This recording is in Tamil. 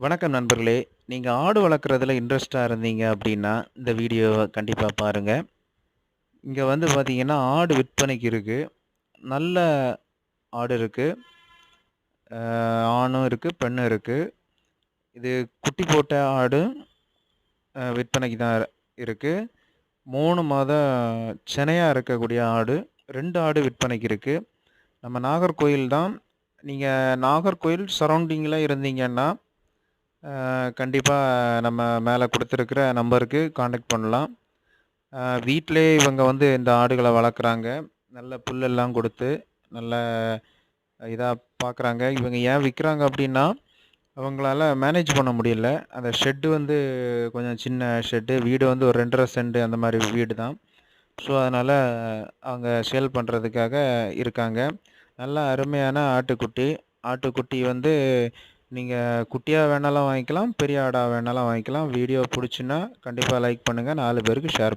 வணக்கம் நண்பர்களே! நீங்கள் ஆடு வளர்க்குறதுல இன்ட்ரெஸ்டாக இருந்தீங்க அப்படின்னா இந்த வீடியோவை கண்டிப்பாக பாருங்கள் இங்கே வந்து பார்த்தீங்கன்னா, ஆடு விற்பனைக்கு இருக்குது நல்ல ஆடு இருக்குது ஆணும் இருக்குது பெண்ணும் இருக்குது இது குட்டி போட்ட ஆடு விற்பனைக்கு தான் இருக்குது மூணு மாதம் சென்னையாக இருக்கக்கூடிய ஆடு. ரெண்டு ஆடு விற்பனைக்கு இருக்குது நம்ம நாகர்கோயில் தான். நீங்கள் நாகர்கோயில் சரௌண்டிங்கில் இருந்தீங்கன்னா, கண்டிப்பாக நம்ம மேலே கொடுத்துருக்குற நம்பருக்கு காண்டாக்ட் பண்ணலாம். வீட்டிலே இவங்க வந்து இந்த ஆடுகளை வளர்க்குறாங்க. நல்ல புல்லெல்லாம் கொடுத்து நல்ல இதாக பார்க்குறாங்க. இவங்க ஏன் விற்கிறாங்க அப்படின்னா அவங்களால மேனேஜ் பண்ண முடியல. அந்த ஷெட்டு வந்து கொஞ்சம் சின்ன ஷெட்டு. வீடு வந்து ஒரு 2 1/2 சென்ட் அந்த மாதிரி வீடு தான். ஸோ, அதனால் அவங்க சேல் பண்ணுறதுக்காக இருக்காங்க. நல்ல அருமையான ஆட்டுக்குட்டி. ஆட்டுக்குட்டி வந்து நீங்கள் குட்டியாக வேணாலும் வாங்கிக்கலாம். பெரிய ஆடாக வேணாலும் வாங்கிக்கலாம். வீடியோ பிடிச்சின்னா கண்டிப்பாக லைக் பண்ணுங்க. நாலு பேருக்கு ஷேர்